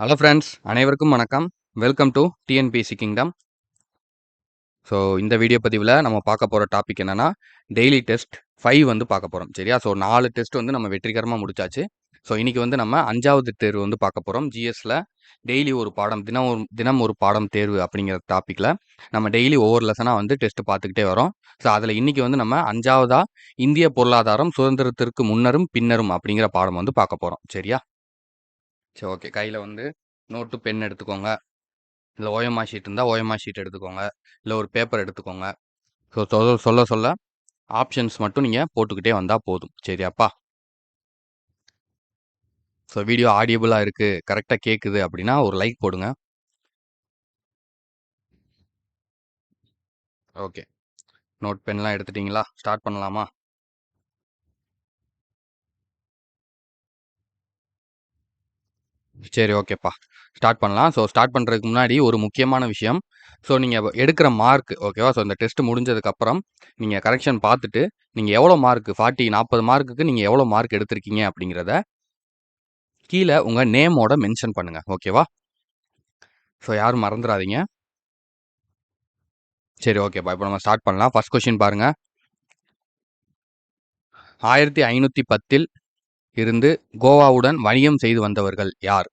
Hello friends அனைவருக்கும் வணக்கம். Welcome to TNPSC kingdom so இந்த வீடியோ பதிவில் நம்ம பார்க்க போகிற டாபிக் என்னென்னா டெய்லி டெஸ்ட் ஃபைவ் வந்து பார்க்க போகிறோம் சரியா? ஸோ நாலு டெஸ்ட் வந்து நம்ம வெற்றிகரமாக முடிச்சாச்சு. ஸோ இன்றைக்கி வந்து நம்ம அஞ்சாவது தேர்வு வந்து பார்க்க போகிறோம் ஜிஎஸ்சில் டெய்லி ஒரு பாடம் தினம் ஒரு தினம் ஒரு பாடம் தேர்வு அப்படிங்கிற டாப்பிக்கில் நம்ம டெய்லி ஒவ்வொரு லெசனாக வந்து டெஸ்ட்டு பார்த்துக்கிட்டே வரோம். ஸோ அதில் இன்றைக்கி வந்து நம்ம அஞ்சாவதாக இந்திய பொருளாதாரம் சுதந்திரத்திற்கு முன்னரும் பின்னரும் அப்படிங்கிற பாடம் வந்து பார்க்க போகிறோம் சரியா? சரி ஓகே. கையில் வந்து நோட்டு பென் எடுத்துக்கோங்க. இல்லை ஓயமா ஷீட் இருந்தால் ஓஎம்ஆர் ஷீட் எடுத்துக்கோங்க. இல்லை ஒரு பேப்பர் எடுத்துக்கோங்க. ஸோ சொல்ல சொல்ல சொல்ல ஆப்ஷன்ஸ் மட்டும் நீங்கள் போட்டுக்கிட்டே வந்தால் போதும். சரியாப்பா? ஸோ வீடியோ ஆடியபிளாக இருக்குது கரெக்டாக கேட்குது அப்படின்னா ஒரு லைக் போடுங்க. ஓகே. நோட் பென்லாம் எடுத்துட்டிங்களா? ஸ்டார்ட் பண்ணலாமா? சரி ஓகேப்பா. ஸ்டார்ட் பண்ணலாம். ஸோ ஸ்டார்ட் பண்ணுறதுக்கு முன்னாடி ஒரு முக்கியமான விஷயம். ஸோ நீங்கள் எடுக்கிற மார்க் ஓகேவா? ஸோ இந்த டெஸ்ட் முடிஞ்சதுக்கப்புறம் நீங்கள் கரெக்ஷன் பார்த்துட்டு நீங்கள் எவ்வளோ மார்க் ஃபார்ட்டி நாற்பது மார்க்குக்கு நீங்கள் எவ்வளோ மார்க் எடுத்திருக்கீங்க அப்படிங்கிறத கீழே உங்கள் நேமோட மென்ஷன் பண்ணுங்கள் ஓகேவா? ஸோ யாரும் மறந்துடாதீங்க சரி ஓகேப்பா. இப்போ நம்ம ஸ்டார்ட் பண்ணலாம். ஃபஸ்ட் கொஷின் பாருங்கள் ஆயிரத்தி ஐநூற்றி பத்தில் இருந்து கோவாவுடன் வணிகம் செய்து வந்தவர்கள் யார்?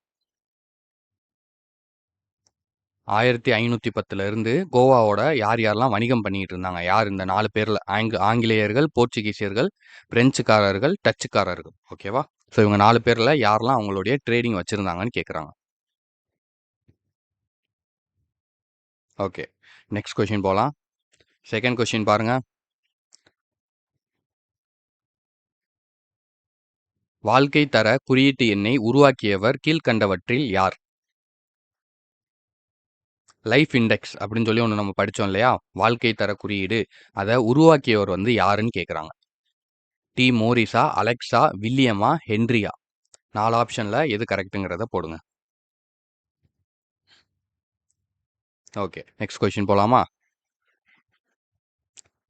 ஆயிரத்தி ஐநூற்றி பத்துல இருந்து கோவாவோட யார் யாரெல்லாம் வணிகம் பண்ணிட்டு இருந்தாங்க? யார் இந்த நாலு பேர்ல? ஆங்க ஆங்கிலேயர்கள் போர்ச்சுகீசியர்கள் பிரெஞ்சுக்காரர்கள் டச்சுக்காரர்கள். ஓகேவா ஸோ இவங்க நாலு பேர்ல யாரெல்லாம் அவங்களுடைய ட்ரேடிங் வச்சிருந்தாங்கன்னு கேட்குறாங்க ஓகே நெக்ஸ்ட் கொஷின் போகலாம் செகண்ட் கொஷின் பாருங்க. வாழ்க்கை தர குறியீட்டு எண்ணை உருவாக்கியவர் கீழ்கண்டவற்றில் யார்? லைஃப் இண்டெக்ஸ் அப்படின்னு சொல்லி ஒன்று நம்ம படித்தோம் இல்லையா? வாழ்க்கை தர குறியீடு. அதை உருவாக்கியவர் வந்து யாருன்னு கேட்குறாங்க டி மோரிஸா அலெக்ஸா வில்லியமா ஹென்ரியா. நாலு ஆப்ஷனில் எது கரெக்டுங்கிறத போடுங்க. ஓகே நெக்ஸ்ட் கொஷின் போகலாமா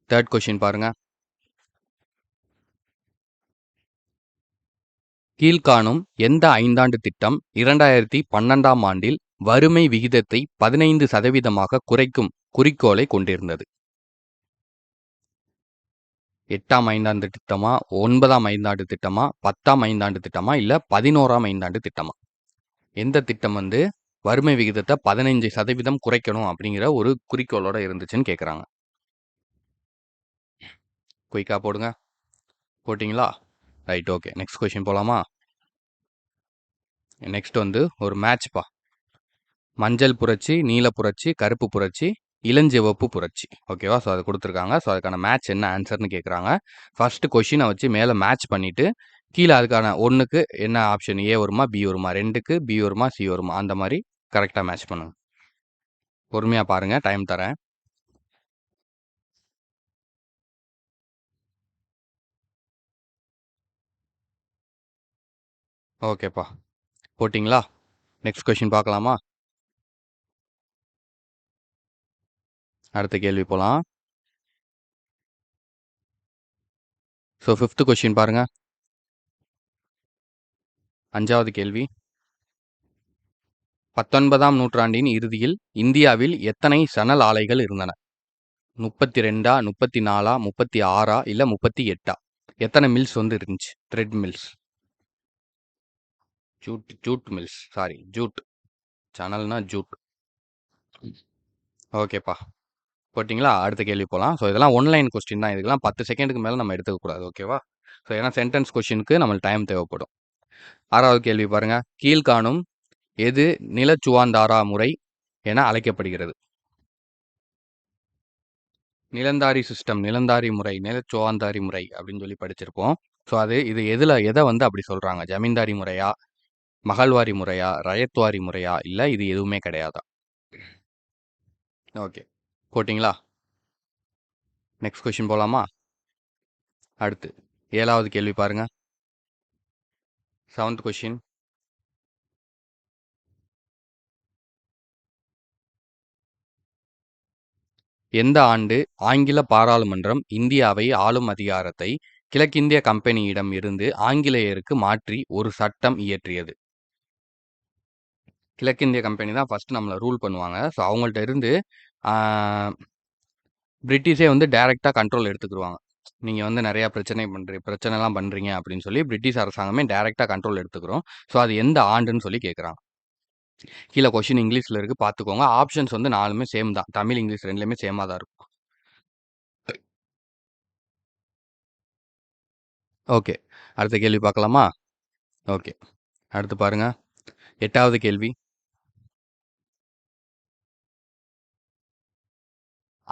தேர்ட் கொஷின் பாருங்கள் கீழ்காணும் எந்த ஐந்தாண்டு திட்டம் இரண்டாயிரத்தி பன்னெண்டாம் ஆண்டில் வறுமை விகிதத்தை பதினைந்து சதவீதமாக குறைக்கும் குறிக்கோளை கொண்டிருந்தது. எட்டாம் ஐந்தாண்டு திட்டமா ஒன்பதாம் ஐந்தாண்டு திட்டமா பத்தாம் ஐந்தாண்டு திட்டமா இல்லை பதினோராம் ஐந்தாண்டு திட்டமா? எந்த திட்டம் வந்து வறுமை விகிதத்தை பதினைஞ்சு சதவீதம் குறைக்கணும் அப்படிங்கிற ஒரு குறிக்கோளோட இருந்துச்சுன்னு கேட்குறாங்க குயிக்கா போடுங்க. போட்டிங்களா? ரைட் ஓகே நெக்ஸ்ட் கொஷின் போகலாமா நெக்ஸ்ட் வந்து ஒரு மேட்ச்ப்பா மஞ்சள் புரட்சி நீல புரட்சி கருப்பு புரட்சி இளஞ்சிவப்பு புரட்சி. ஓகேவா ஸோ அதை கொடுத்துருக்காங்க. ஸோ அதுக்கான மேட்ச் என்ன ஆன்சர்னு கேட்குறாங்க ஃபஸ்ட்டு கொஷினை வச்சு மேலே மேட்ச் பண்ணிவிட்டு கீழே அதுக்கான ஒன்றுக்கு என்ன ஆப்ஷன் ஏ வருமா பி வருமா? ரெண்டுக்கு பி வருமா சி வருமா? அந்த மாதிரி கரெக்டாக மேட்ச் பண்ணுங்க. பொறுமையாக பாருங்கள் டைம் தரேன். ஓகேப்பா. போட்டிங்களா? நெக்ஸ்ட் கொஷின் பார்க்கலாமா? அடுத்த கேள்வி போகலாம் ஸோ ஃபிஃப்த்து கொஷின் பாருங்க. அஞ்சாவது கேள்வி. பத்தொன்பதாம் நூற்றாண்டின் இறுதியில் இந்தியாவில் எத்தனை சணல் ஆலைகள் இருந்தன? முப்பத்தி ரெண்டா முப்பத்தி நாலா முப்பத்தி ஆறா இல்லை முப்பத்தி எட்டா? எத்தனை மில்ஸ் வந்து இருந்துச்சு? Thread mills jute jute mills. Sorry jute. சேனல்னா jute. ஓகேப்பா. போட்டிங்களா? அடுத்த கேள்வி போகலாம் ஸோ இதெல்லாம் ஒன்லைன் கொஸ்டின் தான். இதுக்கெல்லாம் பத்து செகண்டுக்கு மேலே நம்ம எடுத்துக்கக்கூடாது. ஓகேவா? ஸோ ஏன்னா சென்டென்ஸ் கொஸ்டினுக்கு நம்மளுக்கு டைம் தேவைப்படும். ஆறாவது கேள்வி பாருங்கள் கீழ்காணும் எது நிலச்சுவாந்தாரா முறை என அழைக்கப்படுகிறது? நிலந்தாரி சிஸ்டம் நிலந்தாரி முறை நிலச்சுவாந்தாரி முறை அப்படின்னு சொல்லி படிச்சிருப்போம். ஸோ அது இது எதில் எதை வந்து அப்படி சொல்கிறாங்க ஜமீன்தாரி முறையா? மகள்வாரி முறையா ரயத்வாரி முறையா? இல்லை இது எதுவுமே கிடையாதா? ஓகே. போட்டிங்களா? நெக்ஸ்ட் கொஷின் போகலாமா அடுத்து ஏழாவது கேள்வி பாருங்க. செவன்த் கொஷின் எந்த ஆண்டு ஆங்கில பாராளுமன்றம் இந்தியாவை ஆளும் அதிகாரத்தை கிழக்கிந்திய கம்பெனியிடம் இருந்து ஆங்கிலேயருக்கு மாற்றி ஒரு சட்டம் இயற்றியது? கிழக்கிந்திய கம்பெனி தான் ஃபஸ்ட்டு நம்மளை ரூல் பண்ணுவாங்க. ஸோ அவங்கள்ட்ட இருந்து பிரிட்டிஷே வந்து டைரெக்டாக கண்ட்ரோல் எடுத்துக்கிடுவாங்க நீங்கள் வந்து நிறையா பிரச்சனை பண்ணுறீங்க பிரச்சனைலாம் பண்ணுறீங்க அப்படின்னு சொல்லி பிரிட்டிஷ் அரசாங்கமே டைரெக்டாக கண்ட்ரோல் எடுத்துக்கிறோம். ஸோ அது எந்த ஆண்டுன்னு சொல்லி கேட்குறாங்க கீழே கொஷின் இங்கிலீஷில் இருக்குது பார்த்துக்கோங்க ஆப்ஷன்ஸ் வந்து நாலுமே சேம் தான். தமிழ் இங்கிலீஷ் ரெண்டுலேயுமே சேமாக தான் இருக்கும். ஓகே. அடுத்த கேள்வி பார்க்கலாமா ஓகே. அடுத்து பாருங்கள் எட்டாவது கேள்வி.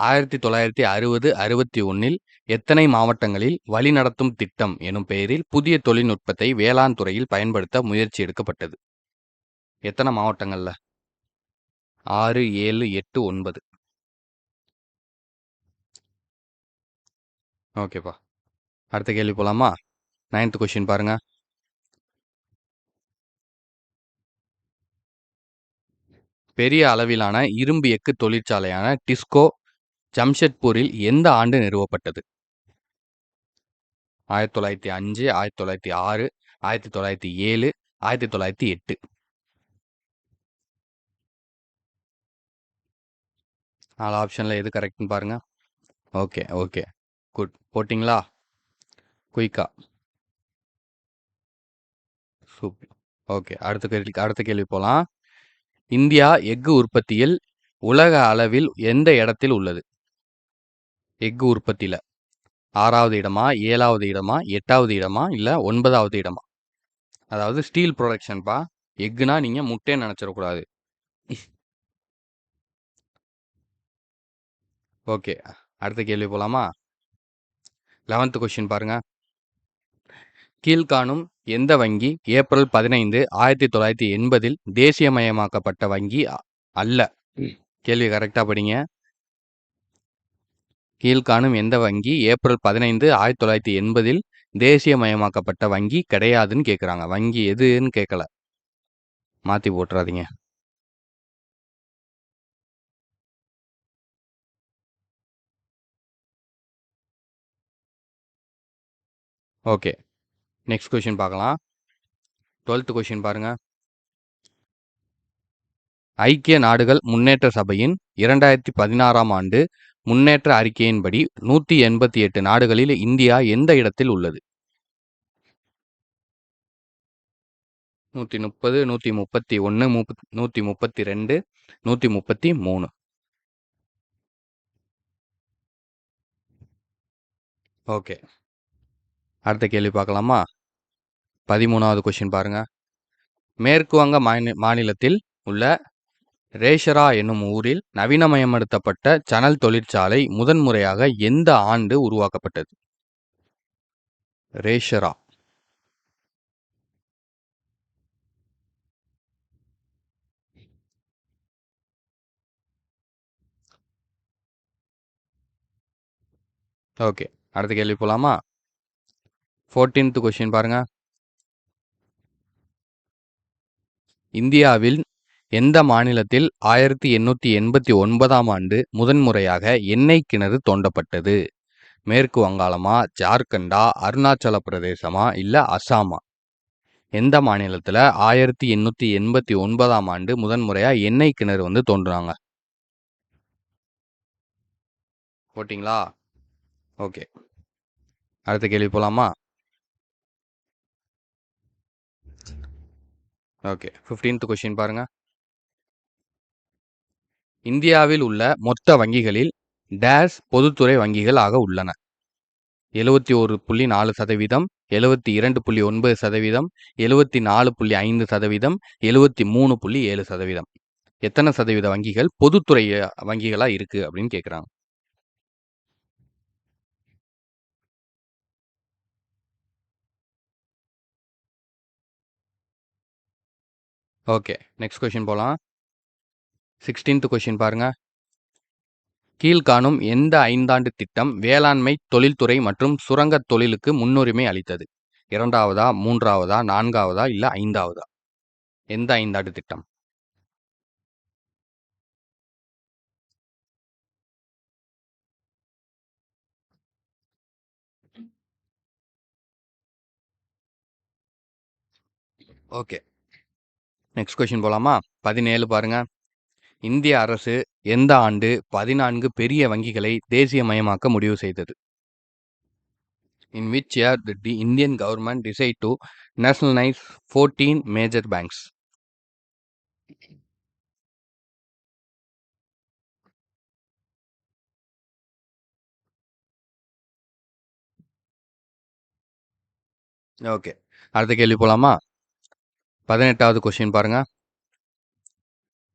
ஆயிரத்தி தொள்ளாயிரத்தி அறுபது அறுபத்தி ஒன்னில் எத்தனை மாவட்டங்களில் வழிநடத்தும் திட்டம் எனும் பெயரில் புதிய தொழில்நுட்பத்தை வேளாண் துறையில் பயன்படுத்த முயற்சி எடுக்கப்பட்டது. எத்தனை மாவட்டங்கள்ல? ஆறு ஏழு எட்டு ஒன்பது. ஓகேப்பா அடுத்த கேள்வி போலாமா? நைன்த் கொஸ்டின் பாருங்க. பெரிய அளவிலான இரும்பு எக்கு தொழிற்சாலையான டிஸ்கோ ஜம்ஷெட்பூரில் எந்த ஆண்டு நிறுவப்பட்டது? ஆயிரத்தி தொள்ளாயிரத்தி அஞ்சு ஆயிரத்தி தொள்ளாயிரத்தி ஆறு ஆயிரத்தி தொள்ளாயிரத்தி ஏழு ஆயிரத்தி தொள்ளாயிரத்தி எட்டு. நாலு ஆப்ஷனில் எது கரெக்ட்னு பாருங்க. Okay okay. குட். போட்டிங்களா? குயிக்கா. சூப்பர் ஓகே அடுத்த கேள்வி அடுத்த கேள்வி போகலாம் இந்தியா எஃகு உற்பத்தியில் உலக அளவில் எந்த இடத்தில் உள்ளது? எஃகு உற்பத்தியில். ஆறாவது இடமா ஏழாவது இடமா எட்டாவது இடமா இல்லை ஒன்பதாவது இடமா? அதாவது ஸ்டீல் ப்ரொடக்ஷன்ப்பா எக்குனா நீங்கள் முட்டையை நினச்சிடக்கூடாது ஓகே. அடுத்த கேள்வி போகலாமா லெவன்த்து கொஷின் பாருங்கள் கீழ்காணும் எந்த வங்கி ஏப்ரல் பதினைந்து ஆயிரத்தி தொள்ளாயிரத்தி எண்பதில் தேசியமயமாக்கப்பட்ட வங்கி அல்ல? கேள்வி கரெக்டாக படிங்க. கீழ்காணும் எந்த வங்கி? ஏப்ரல் பதினைந்து ஆயிரத்தி தொள்ளாயிரத்தி எண்பதில் தேசியமயமாக்கப்பட்ட வங்கி கிடையாதுன்னு கேட்குறாங்க வங்கி எதுன்னு கேட்கல மாற்றி போட்டுறாதீங்க. ஓகே. நெக்ஸ்ட் கொஷின் பார்க்கலாம் டுவெல்த் கொஷின் பாருங்க. ஐக்கிய நாடுகள் முன்னேற்ற சபையின் இரண்டாயிரத்தி பதினாறாம் ஆண்டு முன்னேற்ற அறிக்கையின்படி நூற்றி எண்பத்தி எட்டு நாடுகளில் இந்தியா எந்த இடத்தில் உள்ளது? நூற்றி முப்பது நூற்றி முப்பத்தி ஒன்று முப் நூற்றி முப்பத்தி ரெண்டு நூற்றி முப்பத்தி மூணு. ஓகே. அடுத்த கேள்வி பார்க்கலாமா? பதிமூணாவது கொஷின் பாருங்க. மேற்கு வங்க மாநிலத்தில் உள்ள ரேஷரா என்னும் ஊரில் நவீனமயப்படுத்தப்பட்ட சணல் தொழிற்சாலை முதன்முறையாக எந்த ஆண்டு உருவாக்கப்பட்டது? ரேஷரா. ஓகே. அடுத்த கேள்வி போலாமா? ஃபோர்டீன்த் கொஸ்டின் பாருங்க. இந்தியாவில் எந்த மாநிலத்தில் ஆயிரத்தி எண்ணூற்றி எண்பத்தி ஒன்பதாம் ஆண்டு முதன்முறையாக எண்ணெய் கிணறு தோண்டப்பட்டது? மேற்கு வங்காளமா ஜார்க்கண்டா அருணாச்சல பிரதேசமா இல்லை அசாமா? எந்த மாநிலத்தில் ஆயிரத்தி எண்ணூற்றி எண்பத்தி ஒன்பதாம் ஆண்டு முதன்முறையாக எண்ணெய் கிணறு வந்து தோன்றுனாங்க? ஓட்டிங்களா ஓகே. அடுத்த கேள்வி போகலாமா ஓகே. ஃபிஃப்டீன்த் கொஷின் பாருங்கள் இந்தியாவில் உள்ள மொத்த வங்கிகளில் டேஸ் பொதுத்துறை வங்கிகள் ஆக உள்ளன. எழுவத்தி ஒரு புள்ளி நாலு சதவீதம் எழுவத்தி இரண்டு புள்ளி ஒன்பது சதவீதம் எழுவத்தி நாலு புள்ளி ஐந்து சதவீதம் எழுவத்தி மூணு புள்ளி ஏழு சதவீதம். எத்தனை சதவீத வங்கிகள் பொதுத்துறை வங்கிகளாக இருக்குது அப்படின்னு கேட்குறாங்க ஓகே நெக்ஸ்ட் கொஷின் போகலாம் சிக்ஸ்டீன்த் கொஷின் பாருங்க. கீழ்காணும் எந்த ஐந்தாண்டு திட்டம் வேளாண்மை தொழில்துறை மற்றும் சுரங்கத் தொழிலுக்கு முன்னுரிமை அளித்தது? இரண்டாவதா மூன்றாவதா நான்காவதா இல்லை ஐந்தாவதா? எந்த ஐந்தாண்டு திட்டம்? ஓகே. நெக்ஸ்ட் கொஸ்டின் போலாமா? பதினேழு பாருங்கள் இந்திய அரசு எந்த ஆண்டு பதினான்கு பெரிய வங்கிகளை தேசியமயமாக்க முடிவு செய்தது? In which year the Indian government decide to nationalise fourteen major banks okay அடுத்த கேள்வி போலாமா? பதினெட்டாவது கொஸ்டின் பாருங்கள்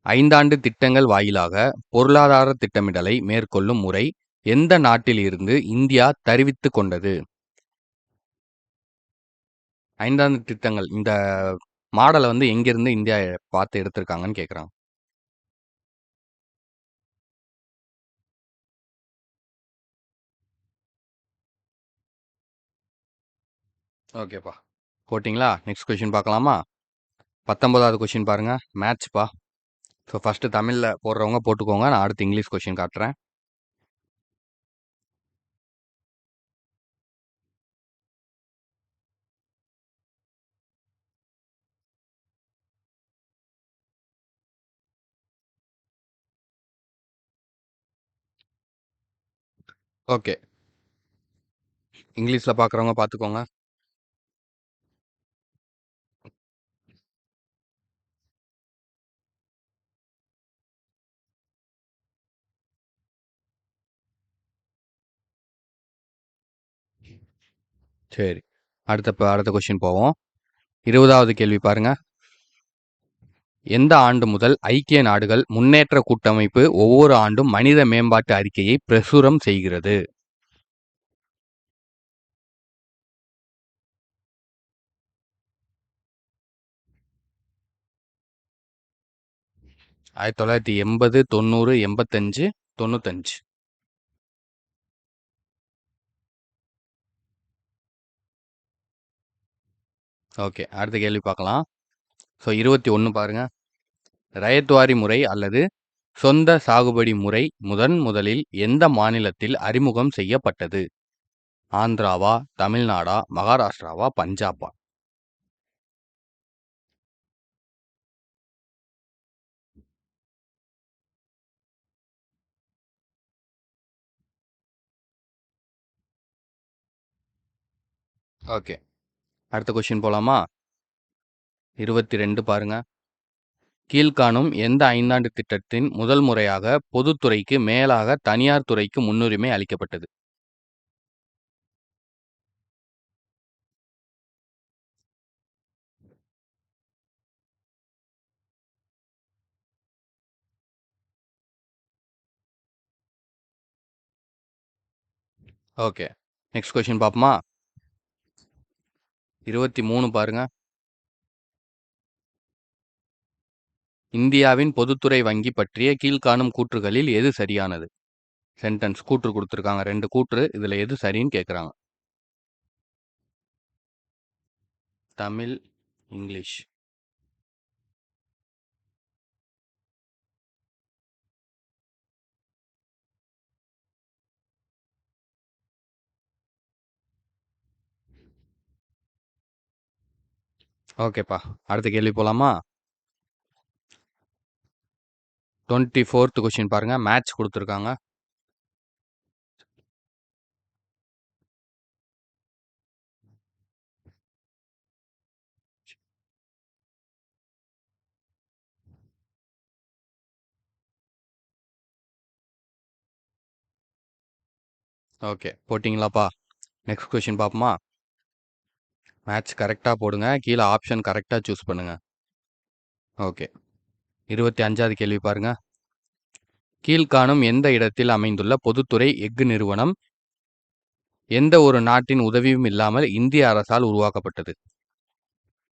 ஐந்தாண்டு திட்டங்கள் வாயிலாக பொருளாதார திட்டமிடலை மேற்கொள்ளும் முறை எந்த நாட்டிலிருந்து இந்தியா தருவித்து கொண்டது? ஐந்தாண்டு திட்டங்கள் இந்த மாடலை வந்து எங்கிருந்து இந்தியா பார்த்து எடுத்திருக்காங்கன்னு கேட்குறாங்க ஓகேப்பா. போட்டிங்களா? நெக்ஸ்ட் கொஷின் பார்க்கலாமா? பத்தொன்பதாவது கொஷின் பாருங்கள் மேட்ச்ப்பா. ஸோ ஃபஸ்ட்டு தமிழில் போடுறவங்க போட்டுக்கோங்க. நான் அடுத்து இங்கிலீஷ் கொஷின் காட்டுறேன். ஓகே இங்கிலீஷில் பார்க்குறவங்க பார்த்துக்கோங்க சரி. அடுத்த ப- அடுத்த கொஸ்டின் போவோம். இருபதாவது கேள்வி பாருங்க. எந்த ஆண்டு முதல் ஐக்கிய நாடுகள் முன்னேற்ற கூட்டமைப்பு ஒவ்வொரு ஆண்டும் மனித மேம்பாட்டு அறிக்கையை பிரசுரம் செய்கிறது? ஆயிரத்தி தொள்ளாயிரத்தி எண்பது தொண்ணூறு எண்பத்தஞ்சு தொண்ணூத்தஞ்சு. ஓகே. அடுத்த கேள்வி பார்க்கலாம். ஸோ இருபத்தி ஒன்று பாருங்கள் ரயத்வாரி முறை அல்லது சொந்த சாகுபடி முறை முதன் முதலில் எந்த மாநிலத்தில் அறிமுகம் செய்யப்பட்டது? ஆந்திராவா தமிழ்நாடா மகாராஷ்டிராவா பஞ்சாபா? ஓகே. அடுத்த கொஸ்டின் போலாமா? இருபத்தி ரெண்டு பாருங்க. கீழ்காணும் எந்த ஐந்தாண்டு திட்டத்தின் முதல் முறையாக பொதுத்துறைக்கு மேலாக தனியார் துறைக்கு முன்னுரிமை அளிக்கப்பட்டது? ஓகே நெக்ஸ்ட் கொஸ்டின் பார்ப்போமா? இருபத்தி மூணு பாருங்க. இந்தியாவின் பொதுத்துறை வங்கி பற்றிய கீழ்காணும் கூற்றுகளில் எது சரியானது? சென்டென்ஸ் கூற்று கொடுத்துருக்காங்க. ரெண்டு கூற்று இதில் எது சரின்னு கேட்குறாங்க தமிழ் இங்கிலீஷ். ஓகேப்பா. அடுத்த கேள்வி போகலாமா டுவெண்ட்டி ஃபோர்த்து கொஸ்டின் பாருங்க. மேட்ச் கொடுத்துருக்காங்க. ஓகே. போட்டிங்களாப்பா? நெக்ஸ்ட் கொஸ்டின் பார்ப்போமா மேட்ச் கரெக்டாக போடுங்க. கீழே ஆப்ஷன் கரெக்டாக சூஸ் பண்ணுங்க. ஓகே இருபத்தி அஞ்சாவது கேள்வி பாருங்க. கீழ்காணும் எந்த இடத்தில் அமைந்துள்ள பொதுத்துறை எஃகு நிறுவனம்? எந்த ஒரு நாட்டின் உதவியும் இல்லாமல் இந்திய அரசால் உருவாக்கப்பட்டது.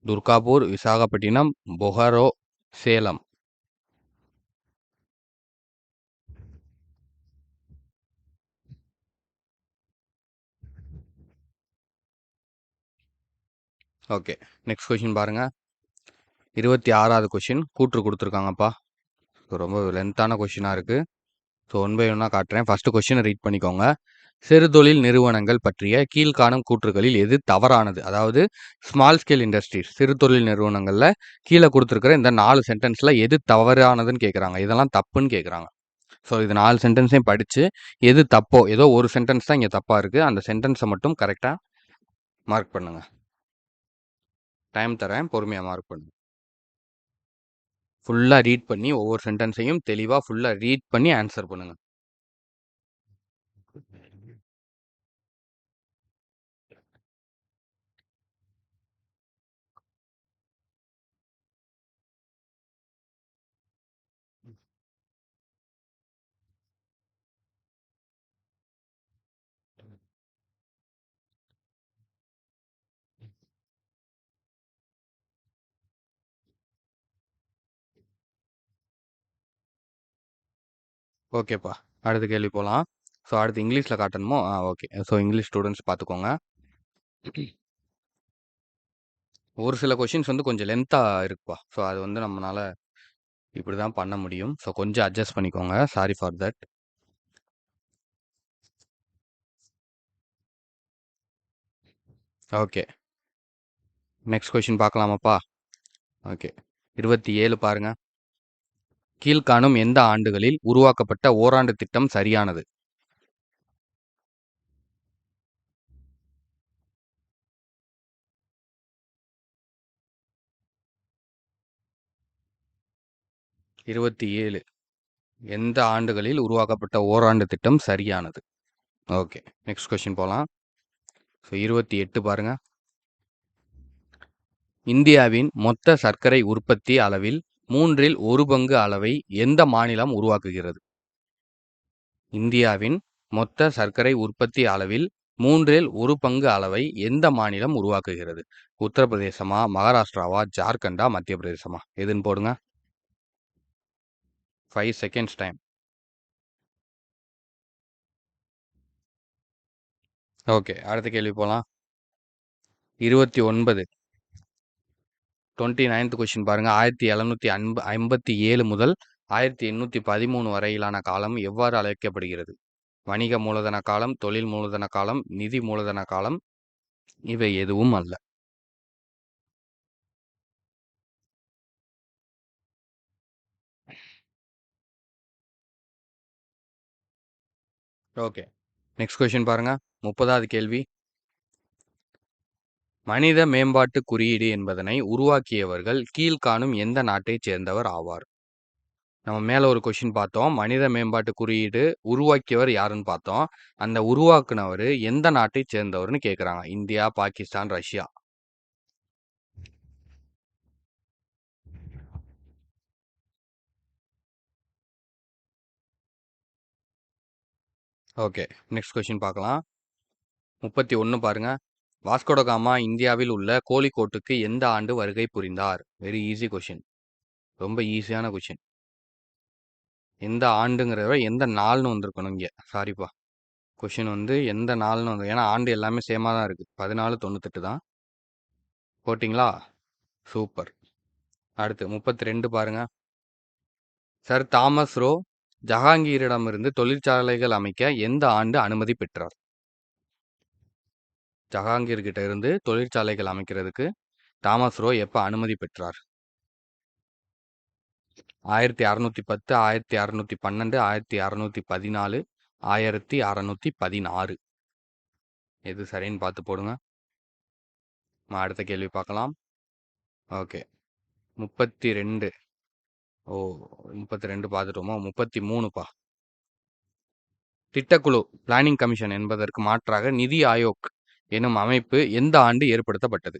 Durgapur Visakhapatnam Bokaro Salem. Okay next question பாருங்க. இருபத்தி ஆறாவது கொஷின் கூற்று கொடுத்துருக்காங்கப்பா. ரொம்ப லென்த்தான கொஷினாக இருக்குது ஸோ ஒன் பை ஒன்னாக காட்டுறேன். ஃபஸ்ட்டு கொஷினை ரீட் பண்ணிக்கோங்க. சிறுதொழில் நிறுவனங்கள் பற்றிய கீழ்காணும் கூற்றுகளில் எது தவறானது? அதாவது ஸ்மால் ஸ்கேல் இண்டஸ்ட்ரீஸ் சிறுதொழில் நிறுவனங்களில் கீழே கொடுத்துருக்கிற இந்த நாலு சென்டென்ஸில் எது தவறானதுன்னு கேட்குறாங்க இதெல்லாம் தப்புன்னு கேட்குறாங்க ஸோ இது நாலு சென்டென்ஸையும் படித்து எது தப்போ? ஏதோ ஒரு சென்டென்ஸ் தான் இங்கே தப்பாக இருக்குது அந்த சென்டென்ஸை மட்டும் கரெக்டாக மார்க் பண்ணுங்கள் டைம் தரேன் பொறுமையாக மார்க் பண்ணுங்க ஃபுல்லாக ரீட் பண்ணி ஒவ்வொரு சென்டென்ஸையும் தெளிவாக ஃபுல்லாக ரீட் பண்ணி ஆன்சர் பண்ணுங்கள் ஓகேப்பா. அடுத்த கேள்வி போகலாம் ஸோ அடுத்து இங்கிலீஷில் காட்டணுமோ? ஆ ஓகே. ஸோ இங்கிலீஷ் ஸ்டூடெண்ட்ஸ் பார்த்துக்கோங்க. ஒரு சில கொஷின்ஸ் வந்து கொஞ்சம் லென்த்தாக இருக்குப்பா. ஸோ அது வந்து நம்மளால் இப்படி தான் பண்ண முடியும். ஸோ கொஞ்சம் அட்ஜஸ்ட் பண்ணிக்கோங்க. Sorry for that okay next question பார்க்கலாமாப்பா? Okay இருபத்தி ஏழு பாருங்கள் கீழ்காணும் எந்த ஆண்டுகளில் உருவாக்கப்பட்ட ஓராண்டு திட்டம் சரியானது? இருபத்தி ஏழு. எந்த ஆண்டுகளில் உருவாக்கப்பட்ட ஓராண்டு திட்டம் சரியானது? ஓகே நெக்ஸ்ட் கொஸ்டின் போகலாம் ஸோ இருபத்தி எட்டு பாருங்க. இந்தியாவின் மொத்த சர்க்கரை உற்பத்தி அளவில் மூன்றில் ஒரு பங்கு அளவை எந்த மாநிலம் உருவாக்குகிறது? இந்தியாவின் மொத்த சர்க்கரை உற்பத்தி அளவில் மூன்றில் ஒரு பங்கு அளவை எந்த மாநிலம் உருவாக்குகிறது? உத்தரப்பிரதேசமா மகாராஷ்டிராவா ஜார்க்கண்டா மத்திய பிரதேசமா எதுன்னு போடுங்க. ஃபைவ் செகண்ட்ஸ் டைம் ஓகே அடுத்த கேள்வி போகலாம் இருபத்தி ஒன்பது. டுவெண்ட்டி நைன்த் கொஸ்டின் பாருங்கள் ஆயிரத்தி எழுநூற்றி அன்ப ஐம்பத்தி ஏழு முதல் ஆயிரத்தி எண்ணூற்றி பதிமூணு வரையிலான காலம் எவ்வாறு அழைக்கப்படுகிறது? வணிக மூலதன காலம் தொழில் மூலதன காலம் நிதி மூலதன காலம் இவை எதுவும் அல்ல. ஓகே நெக்ஸ்ட் கொஸ்டின் பாருங்க. முப்பதாவது கேள்வி. மனித மேம்பாட்டு குறியீடு என்பதனை உருவாக்கியவர்கள் கீழ்காணும் எந்த நாட்டைச் சேர்ந்தவர் ஆவார். நம்ம மேலே ஒரு கொஷின் பார்த்தோம். மனித மேம்பாட்டு குறியீடு உருவாக்கியவர் யாருன்னு பார்த்தோம். அந்த உருவாக்குனவர் எந்த நாட்டை சேர்ந்தவர்னு கேட்குறாங்க India Pakistan Russia. Okay. Next question பார்க்கலாம். முப்பத்தி ஒன்று பாருங்கள் வாஸ்கோடகாமா இந்தியாவில் உள்ள கோழிக்கோட்டுக்கு எந்த ஆண்டு வருகை புரிந்தார்? வெரி ஈஸி கொஷின் ரொம்ப ஈஸியான கொஷின் எந்த ஆண்டுங்கிறத எந்த நாள்னு வந்திருக்கணும் இங்கே. சாரிப்பா கொஷின் வந்து எந்த நாள்னு வந்து ஏன்னா ஆண்டு எல்லாமே சேமாக தான் இருக்குது பதினாலு தொண்ணூத்தெட்டு தான். போட்டிங்களா? சூப்பர் அடுத்து முப்பத்தி ரெண்டு பாருங்க. சார் தாமஸ் ரோ ஜஹாங்கீரிடமிருந்து தொழிற்சாலைகள் அமைக்க எந்த ஆண்டு அனுமதி பெற்றார்? ஜஹாங்கீர்கிட்ட இருந்து தொழிற்சாலைகள் அமைக்கிறதுக்கு தாமஸ் ரோ எப்போ அனுமதி பெற்றார்? ஆயிரத்தி அறநூற்றி பத்து ஆயிரத்தி அறநூற்றி பன்னெண்டு ஆயிரத்தி அறநூற்றி பதினாலு ஆயிரத்தி அறநூற்றி பதினாறு. எது சரின்னு பார்த்து போடுங்க. அடுத்த கேள்வி பார்க்கலாம். ஓகே. முப்பத்தி ரெண்டு. ஓ முப்பத்தி ரெண்டு பார்த்துட்டோமோ? முப்பத்தி மூணுப்பா. திட்டக்குழு பிளானிங் கமிஷன் என்பதற்கு மாற்றாக நிதி ஆயோக். எனும் அமைப்பு எந்த ஆண்டு ஏற்படுத்தப்பட்டது?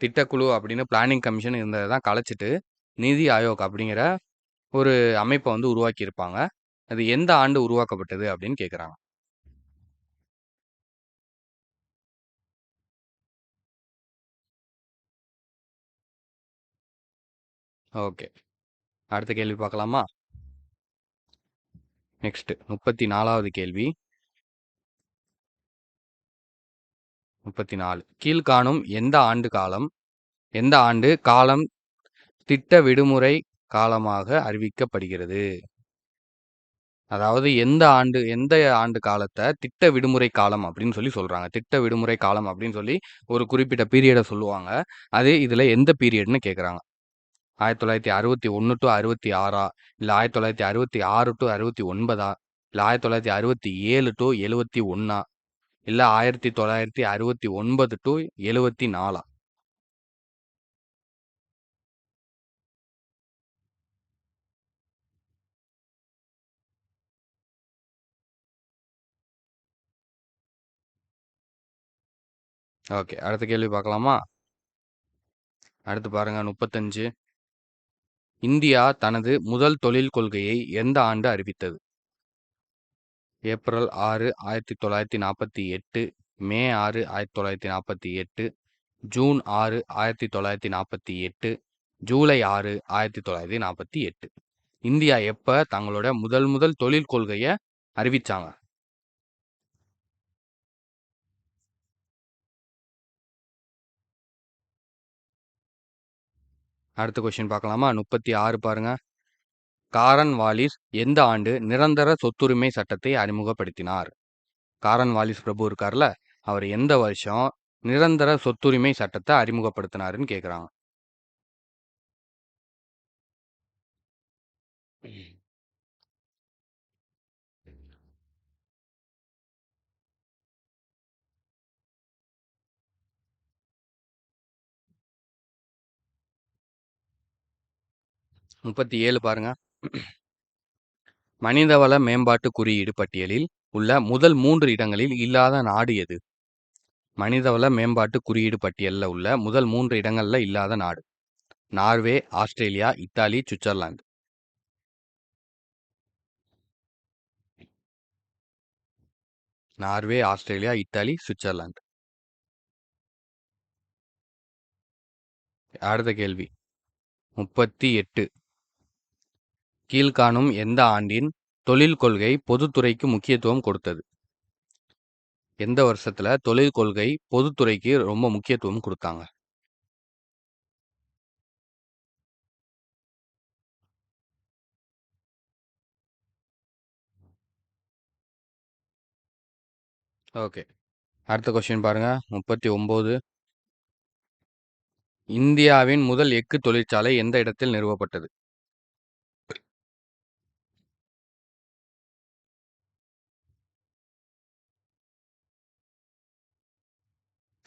திட்டக்குழு அப்படின்னு பிளானிங் கமிஷன் இருந்ததை தான் கலைச்சிட்டு நிதி ஆயோக் அப்படிங்கிற ஒரு அமைப்பை வந்து உருவாக்கியிருப்பாங்க. அது எந்த ஆண்டு உருவாக்கப்பட்டது அப்படின்னு கேட்குறாங்க. ஓகே. அடுத்த கேள்வி பார்க்கலாமா? நெக்ஸ்ட் முப்பத்தி நாலாவது கேள்வி. முப்பத்தி நாலு கீழ்காணும் எந்த ஆண்டு காலம் எந்த ஆண்டு காலம் திட்ட விடுமுறை காலமாக அறிவிக்கப்படுகிறது அதாவது எந்த ஆண்டு எந்த ஆண்டு காலத்தை திட்ட விடுமுறை காலம் அப்படின்னு சொல்லி சொல்றாங்க. திட்ட விடுமுறை காலம் அப்படின்னு சொல்லி ஒரு குறிப்பிட்ட பீரியடை சொல்லுவாங்க. அது இதுல எந்த பீரியட்ன்னு கேட்குறாங்க. 1961 டூ 66ஆ? இல்ல 1966 டூ 69ஆ? இல்ல 1967 டூ 71ஆ? இல்லை ஆயிரத்தி தொள்ளாயிரத்தி அறுபத்தி ஒன்பது டு எழுபத்தி நாலா. ஓகே அடுத்த கேள்வி பார்க்கலாமா? அடுத்து பாருங்க முப்பத்தஞ்சு. இந்தியா தனது முதல் தொழில் கொள்கையை எந்த ஆண்டு அறிவித்தது? ஏப்ரல் ஆறு ஆயிரத்தி தொள்ளாயிரத்தி நாற்பத்தி எட்டு மே ஆறு ஆயிரத்தி தொள்ளாயிரத்தி நாற்பத்தி எட்டு ஜூன் ஆறு ஆயிரத்தி தொள்ளாயிரத்தி நாற்பத்தி எட்டு ஜூலை ஆறு ஆயிரத்தி தொள்ளாயிரத்தி நாற்பத்தி எட்டு. இந்தியா எப்போ தங்களோட முதல் முதல் தொழில் கொள்கையை அறிவித்தாங்க அடுத்த கொஷின் பார்க்கலாமா? முப்பத்தி ஆறு பாருங்கள் காரன் வாலிஸ் எந்த ஆண்டு நிரந்தர சொத்துரிமை சட்டத்தை அறிமுகப்படுத்தினார்? காரன் வாலிஸ் பிரபு இருக்கார்ல, அவர் எந்த வருஷம் நிரந்தர சொத்துரிமை சட்டத்தை அறிமுகப்படுத்தினாருன்னு கேட்குறாங்க. முப்பத்தி ஏழு பாருங்க. மனிதவள மேம்பாட்டு குறியீடு பட்டியலில் உள்ள முதல் மூன்று இடங்களில் இல்லாத நாடு எது? மனிதவள மேம்பாட்டு குறியீடு பட்டியலில் உள்ள முதல் மூன்று இடங்களில் இல்லாத நாடு. Norway, Australia, Italy, Switzerland. Norway, Australia, Italy, Switzerland. அடுத்த கேள்வி. 38. கீழ்காணும் எந்த ஆண்டின் தொழில் கொள்கை பொதுத்துறைக்கு முக்கியத்துவம் கொடுத்தது? எந்த வருஷத்துல தொழில் கொள்கை பொதுத்துறைக்கு ரொம்ப முக்கியத்துவம் கொடுத்தாங்க ஓகே. அடுத்த கொஸ்டின் பாருங்க. 39. இந்தியாவின் முதல் எஃகு தொழிற்சாலை எந்த இடத்தில் நிறுவப்பட்டது?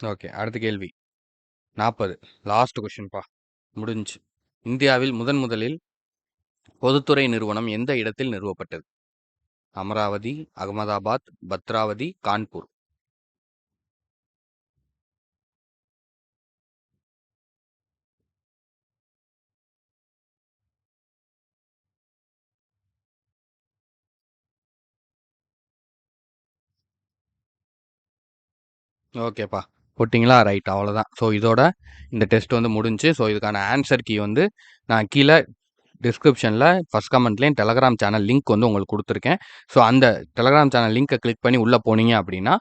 ஓகே. அடுத்த கேள்வி. 40. லாஸ்ட் கொஸ்டின்பா. முடிஞ்சு இந்தியாவில் முதன் முதலில் பொதுத்துறை நிறுவனம் எந்த இடத்தில் நிறுவப்பட்டது? அமராவதி, அகமதாபாத், பத்ராவதி, கான்பூர். ஓகேப்பா. போட்டிங்களா? ரைட். அவ்வளோதான். ஸோ இதோட இந்த டெஸ்ட் வந்து முடிஞ்சு ஸோ இதுக்கான ஆன்சர் கீ வந்து நான் கீழே டிஸ்கிரிப்ஷனில் ஃபஸ்ட் கமெண்ட்லேயும் டெலகிராம் சேனல் லிங்க் வந்து உங்களுக்கு கொடுத்துருக்கேன். ஸோ அந்த டெலகிராம் சேனல் லிங்க்கை கிளிக் பண்ணி உள்ளே போனீங்க அப்படின்னா,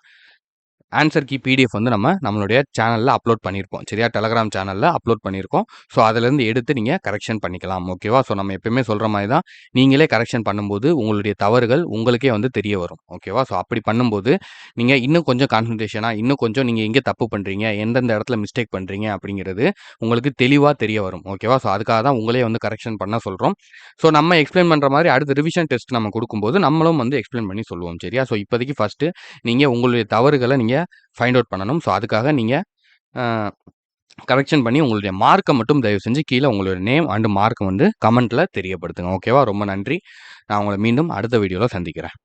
ஆன்சர் கீ பிடிஎஃப் வந்து நம்ம நம்மளுடைய சேனலில் அப்லோட் பண்ணியிருப்போம். சரியா? டெலகிராம் சேனலில் அப்லோட் பண்ணியிருக்கோம். ஸோ அதிலேருந்து எடுத்து நீங்கள் கரெக்ஷன் பண்ணிக்கலாம். ஓகேவா? ஸோ நம்ம எப்பயுமே சொல்கிற மாதிரி தான், நீங்களே கரெக்ஷன் பண்ணும்போது உங்களுடைய தவறுகள் உங்களுக்கே வந்து தெரிய வரும். ஓகேவா? ஸோ அப்படி பண்ணும்போது, நீங்கள் இன்னும் கொஞ்சம் கான்சன்ட்ரேஷனாக இன்னும் கொஞ்சம் நீங்கள் எங்கே தப்பு பண்ணுறீங்க எந்தெந்த இடத்துல மிஸ்டேக் பண்ணுறீங்க அப்படிங்கிறது உங்களுக்கு தெளிவாக தெரிய வரும். ஓகேவா? ஸோ அதுக்காக தான் உங்களே வந்து கரெக்ஷன் பண்ண சொல்கிறோம் ஸோ நம்ம எக்ஸ்ப்ளைன் பண்ணுற மாதிரி அடுத்த ரிவிஷன் டெஸ்ட் நம்ம கொடுக்கும்போது நம்மளும் வந்து எக்ஸ்ப்ளைன் பண்ணி சொல்லுவோம். சரியா? ஸோ இப்போதைக்கு ஃபர்ஸ்ட்டு நீங்கள் உங்களுடைய தவறுகளை நீங்கள் நீங்க ஃபைண்ட் அவுட் பண்ணணும். ஸோ அதுக்காக நீங்கள் கரெக்ஷன் பண்ணி உங்களுடைய மார்க்கை மட்டும் தயவு செஞ்சு கீழே உங்களுடைய நேம் அண்டு மார்க்கை வந்து கமெண்ட்டில் தெரியப்படுத்துங்க. ஓகேவா? ரொம்ப நன்றி. நான் உங்களை மீண்டும் அடுத்த வீடியோவில் சந்திக்கிறேன்.